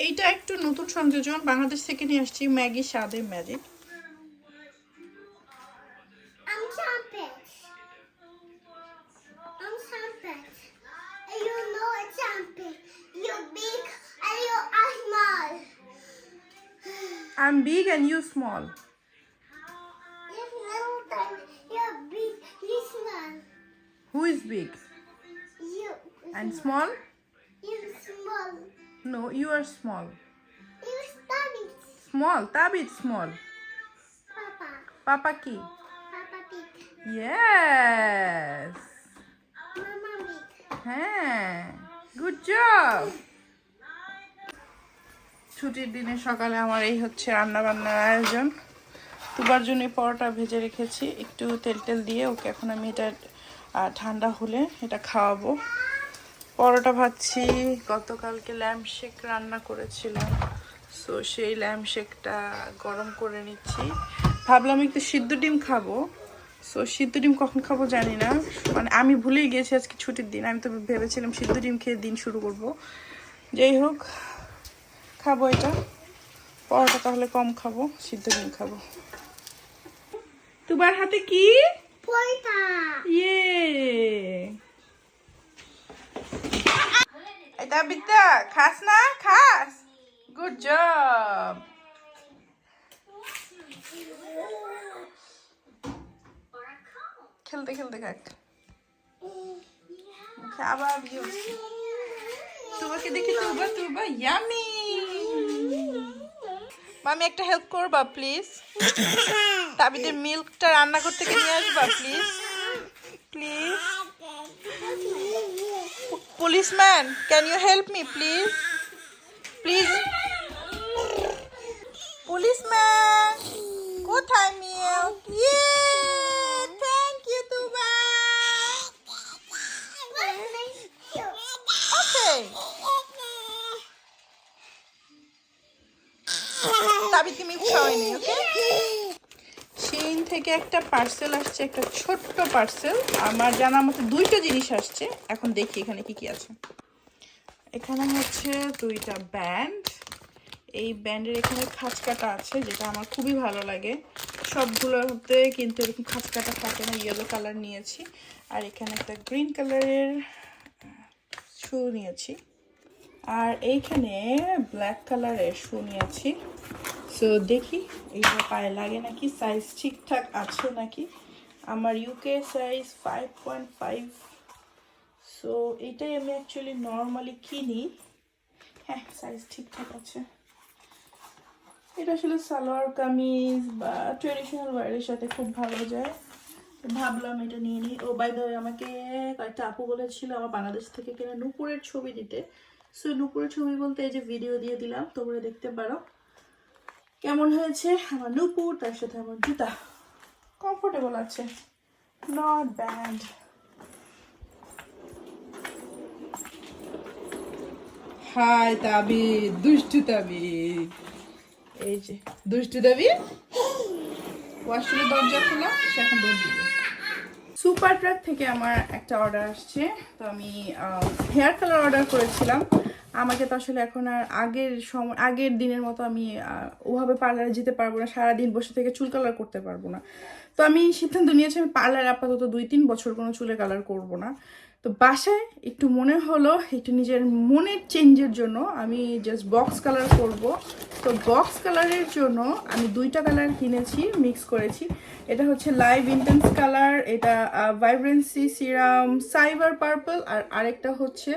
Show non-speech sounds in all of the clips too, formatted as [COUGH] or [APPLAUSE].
এইটা একটু নতুন সংযোজন বাংলাদেশ থেকে নিয়ে আসছি ম্যাগি স্বাদে magic I'm. And big and you small. You're big. You small. Who is big You. Small You small. No you are small You stubby. Small Tabid small Papa. Papa কি Papa big. Yes Mama big. হ্যাঁ good job ছুটির দিনে সকালে আমার এই হচ্ছে রান্না বান্নার আয়োজন তুবার জন্য পরোটা ভেজে রেখেছি একটু তেল টেল দিয়ে ওকে এখন আমি এটা ঠান্ডা হলে এটা খাওয়াবো পরোটা ভাজছি। গতকালকে ল্যাম্প শেক রান্না করেছিলাম। সো সেই ল্যাম্প শেকটা গরম করে নিচ্ছি। ভাবলাম একটু সিদ্ধ ডিম খাব। সো সিদ্ধ ডিম কখন খাব জানি না। মানে আমি ভুলেই গিয়েছি আজকে ছুটির দিন। আমি তো ভেবেছিলাম সিদ্ধ ডিম খেয়ে দিন শুরু করব। যাই হোক খাব এটা। পরোটা তাহলে কম খাব সিদ্ধ ডিম খাব। তোমার হাতে কি? ইয়ে! এটা বিদ্যা খাস না? খাস। গুড জব খেলতে খেলতে খাক। আবার ইয়ে। তোমাকে দেখি তুবা তুবা ইয়ামি মামি একটা হেল্প করবা প্লিজ [COUGHS] তাবিদের মিল্কটা রান্না করতে নিয়ে আসবা please please policeman can you help me please please policeman কোথায় মিল্ক ইয়ে thank you Tuba okay Tabid milk খাওয়াইনি okay Shein থেকে একটা পার্সেল আসছে, একটা ছোট্ট পার্সেল আমার জানার মতো দুইটা জিনিস আসছে। এখন দেখি এখানে কি কি আছে। এখানে হচ্ছে দুইটা ব্যান্ড এই ব্যান্ডের এখানে খাঁচ কাটা আছে, যেটা আমার খুবই ভালো লাগে। সবগুলোর সবগুলোতে কিন্তু এরকম খাঁচ কাটা থাকে না ইয়েলো কালার নিয়েছি। আর এখানে একটা গ্রিন কালারের শু নিয়েছি। আর এইখানে ব্ল্যাক কালারের শু নিয়েছি সো দেখি এইটা পায়ে লাগে নাকি সাইজ ঠিকঠাক আছে নাকি? আমার UK size five point five so এটাই আমি অ্যাকচুয়ালি নর্মালি কিনি। হ্যাঁ সাইজ ঠিকঠাক আছে। এটা আসলে সালোয়ার কামিজ বা ট্রেডিশনাল ওয়ারের সাথে খুব ভালো যায়। ভাবলাম এটা নিয়ে নিই। ও বাই দ্য আমাকে কয়েকটা আপু বলেছিল আমার বাংলাদেশ থেকে কেনা নুপুরের ছবি দিতে। সো নুপুরের ছবি বলতে এই যে ভিডিও দিয়ে দিলাম, তোমরা দেখতে পারো। কেমন হয়েছে আমার নুপুর, তার সাথে আমার জুতা? কমফোর্টেবল আছে। নট ব্যাড হাই তাবিদ দুষ্টু তাবিদ এই যে, দুষ্টু তাবিদ ওয়াশরুমের দরজা খোলা, সে এখন দিবে সুপার ট্রাক থেকে আমার একটা অর্ডার আসছে। তো আমি হেয়ার কালার অর্ডার করেছিলাম। আমাকে তো আসলে এখন আর আগের সময় আগের দিনের মতো আমি ওভাবে পার্লারে যেতে পারব না। সারাদিন বসে থেকে চুল কালার করতে পারব না। তো আমি সিদ্ধান্ত নিয়েছি, আমি পার্লার আপাতত দুই তিন বছর কোনো চুলে কালার করব না। তো বাসায় একটু মনে হলো, একটু নিজের মনের চেঞ্জের জন্য আমি জাস্ট বক্স কালার করব। তো বক্স কালারের জন্য আমি দুইটা কালার কিনেছি মিক্স করেছি। এটা হচ্ছে লাইভ ইন্টেন্স কালার এটা ভাইব্রেন্সি সিরাম সাইবার পার্পল আর আরেকটা হচ্ছে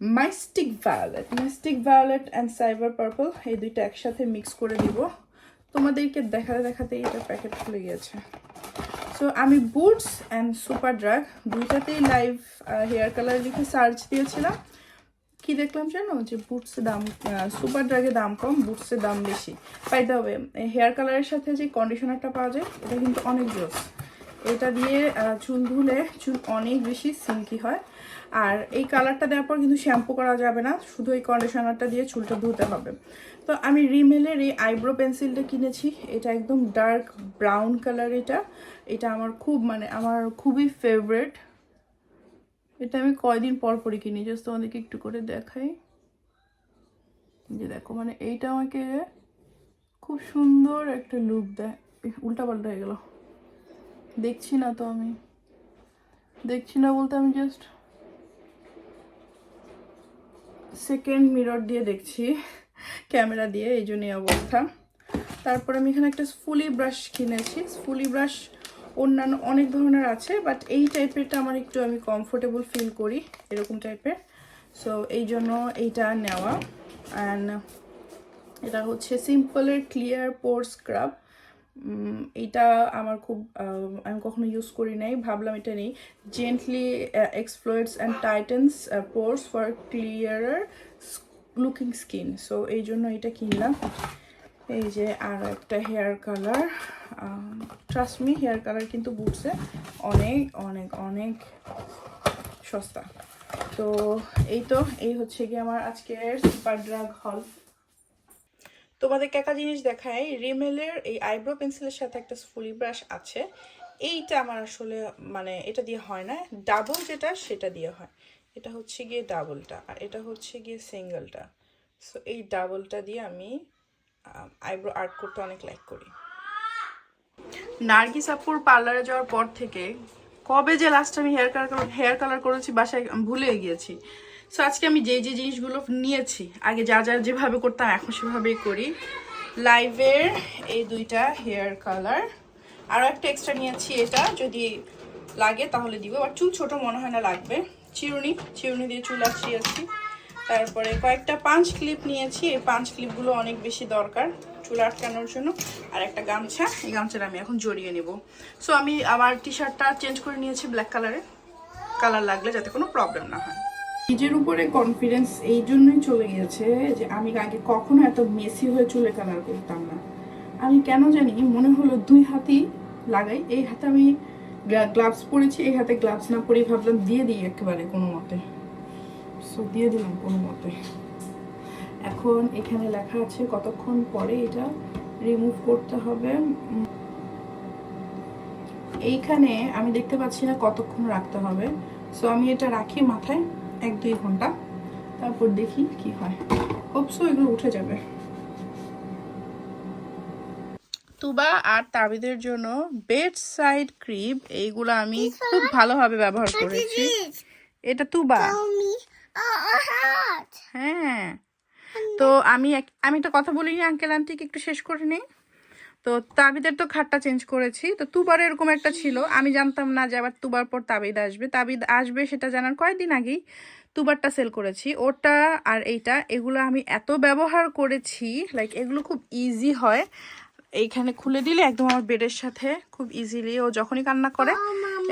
mystic violet mystic violet and cyber purple এই দুইটা একসাথে মিক্স করে দিব। তোমাদেরকে দেখাতে দেখাতেই এটা প্যাকেট খুলে গিয়েছে। সো আমি বুটস অ্যান্ড সুপার ড্রাগ দুইটাতেই লাইভ হেয়ার কালার লিখে সার্চ দিয়েছিলাম। কি দেখলাম জানো? যে বুটসের দাম সুপার ড্রাগের দাম কম বুটসের দাম বেশি। পাইতে হবে হেয়ার কালারের সাথে যে কন্ডিশনারটা পাওয়া যায়, এটা কিন্তু অনেক জোস এটা দিয়ে চুল ধুলে চুল অনেক বেশি সিল্কি হয়। আর এই কালারটা দেওয়ার পর কিন্তু শ্যাম্পু করা যাবে না, শুধু এই কন্ডিশনারটা দিয়ে চুলটা ধুতে হবে। তো আমি রিমেলের এই আইব্রো পেন্সিলটা কিনেছি, এটা একদম ডার্ক ব্রাউন কালার এটা। এটা আমার খুব মানে আমার খুবই ফেভারেট এটা আমি কয়দিন পর পরই কিনি জাস্ট তোমাদেরকে একটু করে দেখাই। যে দেখো মানে এইটা আমাকে খুব সুন্দর একটা লুক দেয়। উল্টা পাল্টা হয়ে গেল। দেখছি না তো আমি। দেখছি না বলতে আমি জাস্ট সেকেন্ড মিরর দিয়ে দেখছি ক্যামেরা দিয়ে, এই জন্যই অবস্থা। তারপর আমি এখানে একটা ফুলি ব্রাশ কিনেছি। ফুলি ব্রাশ অন্যান্য অনেক ধরনের আছে বাট এই টাইপেরটা আমার একটু আমি কমফোর্টেবল ফিল করি, এরকম টাইপের সো এই জন্য এইটা নেওয়া। অ্যান্ড এটা হচ্ছে সিম্পলের ক্লিয়ার পোর স্ক্রাব এটা আমার খুব আমি কখনো ইউজ করি নাই, ভাবলাম এটা নেই। Gently exfoliates and tightens pores for clearer looking skin so এই জন্য এটা কিনলাম। এই যে আর একটা hair colour trust me hair colour কিন্তু বুটসে অনেক অনেক অনেক সস্তা। তো, এই তো, এই হচ্ছে কি আমার আজকের সুপার ড্রাগ হল তোমাদেরকে একটা জিনিস দেখাই, রিমেলের এই আইব্রো পেন্সিলের সাথে একটা ফুলি ব্রাশ আছে। এইটা আমার আসলে মানে এটা দিয়ে হয় না, ডাবল যেটা সেটা দিয়ে হয়। এটা হচ্ছে গিয়ে ডাবলটা আর এটা হচ্ছে গিয়ে সিঙ্গেলটা। সো এই ডাবলটা দিয়ে আমি আইব্রো আর্ট করতে অনেক লাইক করি। নার্গিস আপুর পার্লারে যাওয়ার পর থেকে, কবে যে লাস্ট আমি হেয়ার কালার হেয়ার কালার করেছি বাসায় ভুলে গিয়েছি। সো আজকে আমি যে যে জিনিসগুলো নিয়েছি, আগে যা যা যেভাবে করতাম, এখন সেভাবেই করি। লাইভের এই দুইটা হেয়ার কালার আরও একটা এক্সট্রা নিয়েছি এটা, যদি লাগে তাহলে দিব। আর চুল ছোট মনে হয় না, লাগবে। চিরুনি চিরুনি দিয়ে চুল আছিয়েছি তারপরে কয়েকটা পাঁচ ক্লিপ নিয়েছি। এই পাঁচ ক্লিপগুলো অনেক বেশি দরকার চুল আটকানোর জন্য। আর একটা গামছা, এই গামছাটা আমি এখন জড়িয়ে নেব। সো আমি আমার টি শার্টটা চেঞ্জ করে নিয়েছি ব্ল্যাক কালারে কালার লাগলে যাতে কোনো প্রবলেম না হয়। নিজের উপরে কনফিডেন্স এই জন্যই চলে গিয়েছে যে আমি আগে কখনো এত মেসি হয়ে চুলে কালার করতাম না। আমি কেন জানি মনে হলো দুই হাতেই লাগাই, এই হাতে আমি গ্লাভস পরেছি, এই হাতে গ্লাভস না পরে ভাবলাম দিয়ে দিই একেবারে কোনো মতে। সো দিয়ে দিলাম কোনো মতে। এখন এখানে লেখা আছে, কতক্ষণ পরে এটা রিমুভ করতে হবে। এইখানে আমি দেখতে পাচ্ছি না কতক্ষণ রাখতে হবে। সো আমি এটা রাখি মাথায়। এক দুই ঘণ্টা। তারপর দেখি কি হয়। হোপসো এগুলো উঠে যাবে। তুবা আর তাবিদের জন্য বেড সাইড ক্রিম, এইগুলো আমি খুব ভালোভাবে ব্যবহার করেছি। এটা তুবা. হ্যাঁ। তো আমি আমি একটা কথা বলিনি আঙ্কেল আন্টিকে একটু শেষ করে নিই? তো তাবিদের তো খাটটা চেঞ্জ করেছি। তো তুবার এরকম একটা ছিল। আমি জানতাম না যে আবার তুবার পর তাবিদ আসবে। তাবিদ আসবে সেটা জানার কয়েকদিন আগেই তুবারটা সেল করেছি। ওটা আর এইটা এগুলো আমি এত ব্যবহার করেছি লাইক এগুলো খুব ইজি হয়। এইখানে খুলে দিলে একদম আমার বেডের সাথে খুব ইজিলি ও যখনই কান্না করে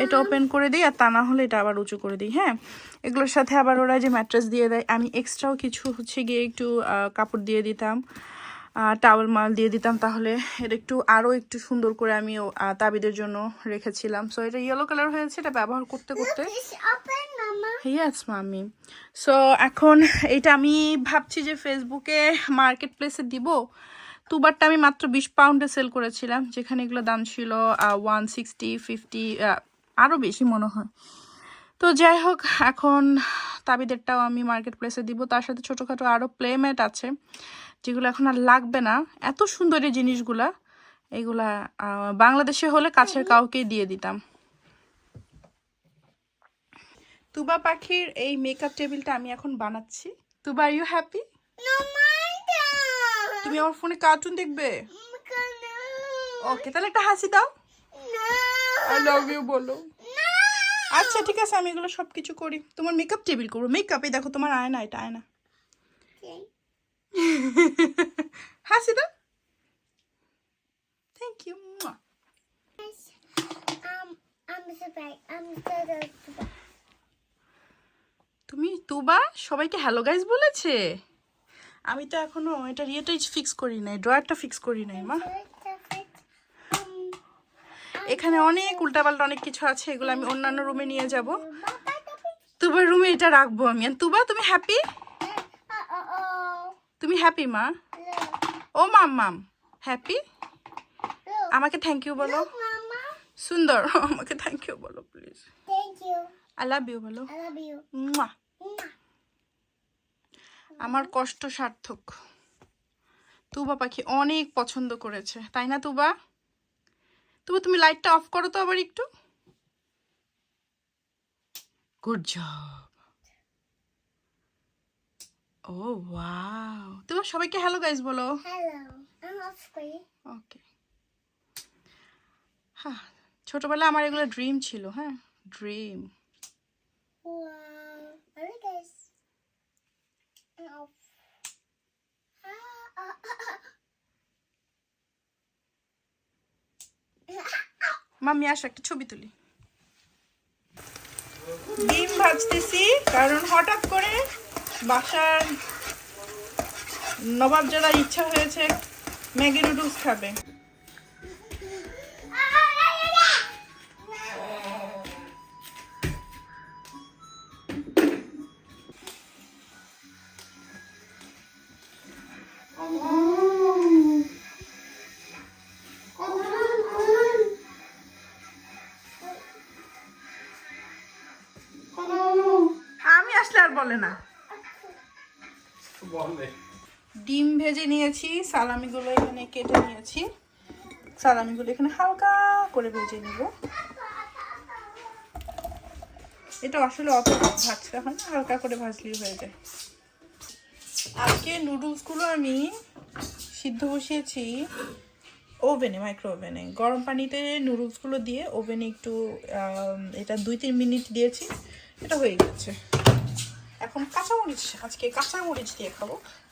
এটা ওপেন করে দিই আর তা না হলে এটা আবার উঁচু করে দিই হ্যাঁ? এগুলোর সাথে আবার ওরা যে ম্যাট্রেস দিয়ে দেয় আমি এক্সট্রাও কিছু হচ্ছে গিয়ে একটু কাপড় দিয়ে দিতাম। টাওয়েল মাল দিয়ে দিতাম তাহলে এটা একটু আরও একটু সুন্দর করে আমি তাবিদের জন্য রেখেছিলাম। সো এটা ইয়েলো কালার হয়েছে এটা ব্যবহার করতে করতে Mama. মামি সো এখন এটা আমি ভাবছি যে ফেসবুকে মার্কেট প্লেসে দিব। তুবারটা আমি মাত্র বিশ পাউন্ডে সেল করেছিলাম যেখানে এগুলো দাম ছিল ওয়ান সিক্সটি ফিফটি আরও বেশি মনে হয়। তো যাই হোক এখন তাবিদেরটাও আমি মার্কেট প্লেসে দিব। তার সাথে ছোটোখাটো আরও প্লেমেট আছে। যেগুলো এখন আর লাগবে না এত সুন্দর এই জিনিসগুলা এগুলা বাংলাদেশে হলে কাছের কাউকেই দিয়ে দিতাম। তুবা পাখির এই মেকআপ টেবিলটা আমি এখন বানাচ্ছি। তুবা আর ইউ হ্যাপি তুমি আমার ফোনে কার্টুন দেখবে? ওকে তাহলে একটা হাসি দাও। আই লাভ ইউ বলো। আচ্ছা ঠিক আছে আমি এগুলো সব কিছু করি। তোমার মেকআপ টেবিল করব। মেকআপ দেখো তোমার আয়না এটা আয়না। Okay. হাসি দাও থ্যাংক ইউ. তুমি তুবা? সবাইকে হ্যালো গাইজ বলেছে? আমি তো এখনও এটা ইয়েটাই ফিক্স করি নাই ড্রয়ারটা ফিক্স করি নাই মা। এখানে অনেক উল্টাপাল্টা অনেক কিছু আছে এগুলো আমি অন্যান্য রুমে নিয়ে যাব। তুবার রুমে এটা রাখব আমি। তুবা তুমি হ্যাপি. তুমি হ্যাপি মা? ও মাম মাম। হ্যাপি আমাকে থ্যাংক ইউ বলো. সুন্দর। [LAUGHS] আমাকে থ্যাংক ইউ বলো প্লিজ. আই লাভ ইউ বলো. আমার কষ্ট সার্থক। তুবা পাখি অনেক পছন্দ করেছে। তাই না তুবা? তুবা তুমি লাইটটা অফ করো তো আবার একটু। গুড জব ও ওয়াও তোমার সবাইকে হ্যালো গাইস বলো. ওকে হ্যাঁ ছোটবেলায় আমার এগুলো ড্রিম ছিল হ্যাঁ? ড্রিম মাম্মি আসো একটা ছবি তুলি। ডিম ভাজতেছি কারণ হঠাৎ করে বাসার নবাব জেলার ইচ্ছা হয়েছে ম্যাগি নুডলস খাবে। আমি আসলে আর বলে না। ভেজে নিয়েছি, সালামিগুলো এখানে কেটে নিয়েছি। সালামিগুলো এখানে হালকা করে ভেজে নিব। এটা আসলে অত ভাজতে হয় না, হালকা করে ভাজলেই হয়ে যায়। আজকে নুডলসগুলো আমি সিদ্ধ বসিয়েছি ওভেনে মাইক্রো ওভেনে গরম পানিতে নুডলসগুলো দিয়ে ওভেনে একটু এটা দুই তিন মিনিট দিয়েছি, এটা হয়ে গেছে। এখন কাঁচামরিচ, আজকে কাঁচামরিচ দিয়ে খাব।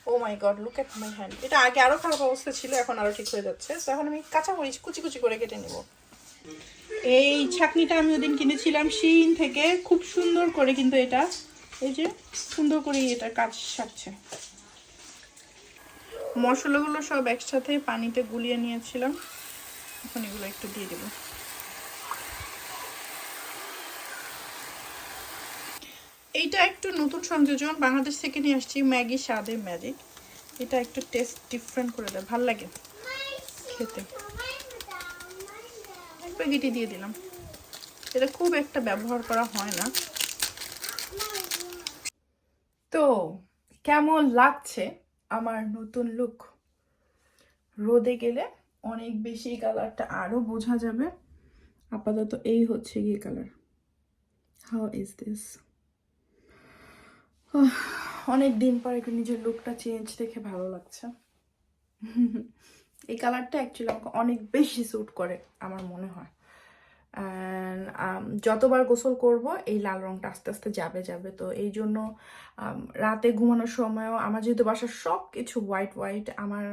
ও my God look at my hand এটা আগে আরও খারাপ অবস্থা ছিল, এখন আরও ঠিক হয়ে যাচ্ছে। তো এখন আমি কাঁচামরিচ কুচি কুচি করে কেটে নেব। এই ছাকনিটা আমি ওদিন কিনেছিলাম শিন থেকে। খুব সুন্দর করে কিন্তু এটা। এই যে, সুন্দর করে এটা কাজ সারছে। মশলাগুলো সব একসাথে পানিতে গুলিয়ে নিয়েছিলাম। এখন এগুলো একটু দিয়ে দেবো। এইটা একটু নতুন সংযোজন। বাংলাদেশ থেকে নিয়ে আসছি ম্যাগি স্বাদে ম্যাজিক এটা একটু টেস্ট ডিফারেন্ট করে দেয়, ভালো লাগে খেতে। স্প্যাগেটি দিয়ে দিলাম। এটা খুব একটা ব্যবহার করা হয় না। তো, কেমন লাগছে আমার নতুন লুক রোদে গেলে অনেক বেশি কালারটা আরও বোঝা যাবে। আপাতত এই হচ্ছে গিয়ে কালার হাউ ইজ দিস অনেক দিন পর একটু নিজের লুকটা চেঞ্জ দেখে ভালো লাগছে। এই কালারটা অ্যাকচুয়ালি আমাকে অনেক বেশি স্যুট করে আমার মনে হয়। Um, যতবার গোসল করব এই লাল রংটা আস্তে আস্তে যাবে যাবে। তো এই জন্য um, রাতে ঘুমানোর সময়ও আমার যেহেতু বাসার সব কিছু হোয়াইট হোয়াইট আমার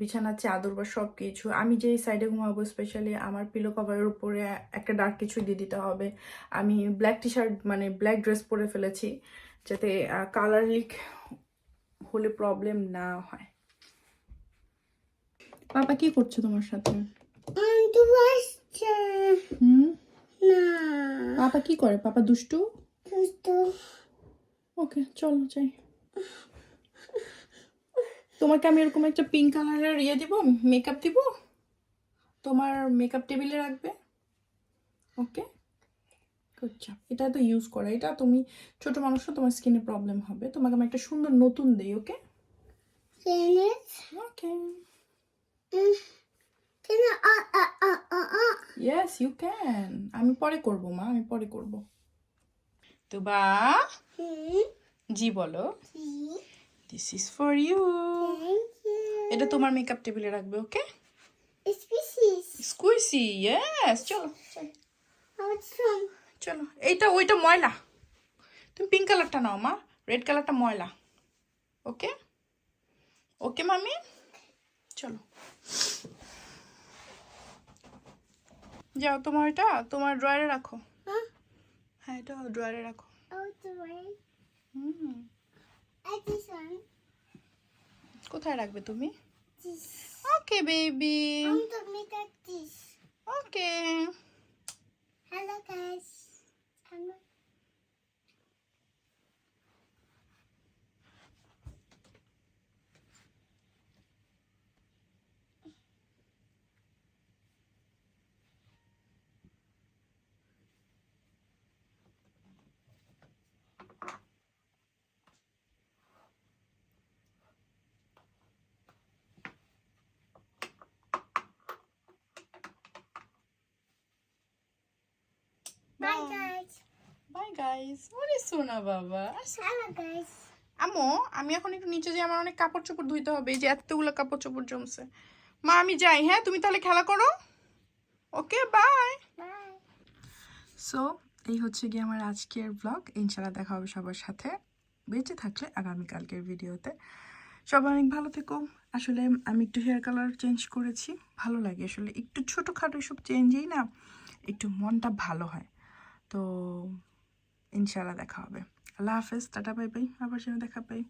বিছানার চাদর বা সব কিছু আমি যেই সাইডে ঘুমাবো স্পেশালি আমার পিলো কভারের উপরে একটা ডার্ক কিছু দিয়ে দিতে হবে। আমি ব্ল্যাক টি শার্ট মানে ব্ল্যাক ড্রেস পরে ফেলেছি। যাতে কালার লিক হলে প্রবলেম না হয়। পাপা কি করছ তোমার সাথে? হুম? পাপা কি করে? পাপা দুষ্টু? ওকে চলো যাই। তোমাকে আমি এরকম একটা পিঙ্ক কালারের ইয়ে দিব মেকআপ দিব? তোমার মেকআপ টেবিলে রাখবে? ওকে? আচ্ছা এটা তো ইউজ করা। এটা তুমি ছোট মানুষ তোমার স্কিনে প্রবলেম হবে। তোমাকে আমি একটা সুন্দর নতুন দেই okay okay. Yes you can আমি পরে করব মা আমি পরে করব। তুবা Hmm. জি বলো। দিস ইজ ফর ইউ এটা তোমার মেকআপ টেবিলে রাখবে ওকে It's pieces. স্কুইসি ইয়েস চলো। চলো, এইটা ওইটা ময়লা। তুমি পিঙ্ক কালারটা নাও মা। রেড কালারটা ময়লা। ওকে ওকে মামি? চলো। যাও তোমার এটা তোমার ড্রয়ারে রাখো। Huh? হ্যাঁ এটা ড্রয়ারে রাখো। Oh, কোথায় রাখবে তুমি? ওকে বেবি ওকে make ঠান্ডা guys. I'm বাই গাইস ওরে সোনা বাবা Hello guys. আমো আমি এখন একটু নিচে যে আমার অনেক কাপড় চোপড় ধুইতে হবে। এই যে এতগুলো কাপড় চোপড় জমছে। মা আমি যাই হ্যাঁ? তুমি তাহলে খেলা করো? Okay bye. সো এই হচ্ছে গিয়ে আমার আজকের ব্লগ ইনশাল্লাহ দেখা হবে সবার সাথে। বেঁচে থাকলে আগামীকালকের ভিডিওতে। সবাই অনেক ভালো থেকো। আসলে আমি একটু হেয়ার কালার চেঞ্জ করেছি। ভালো লাগে। আসলে একটু ছোটোখাটো সব চেঞ্জেই না একটু মনটা ভালো হয়। তো ইনশাল্লাহ দেখা হবে। আল্লাহ হাফেজ টাটা বাই বাই। আবার যেন দেখা পাই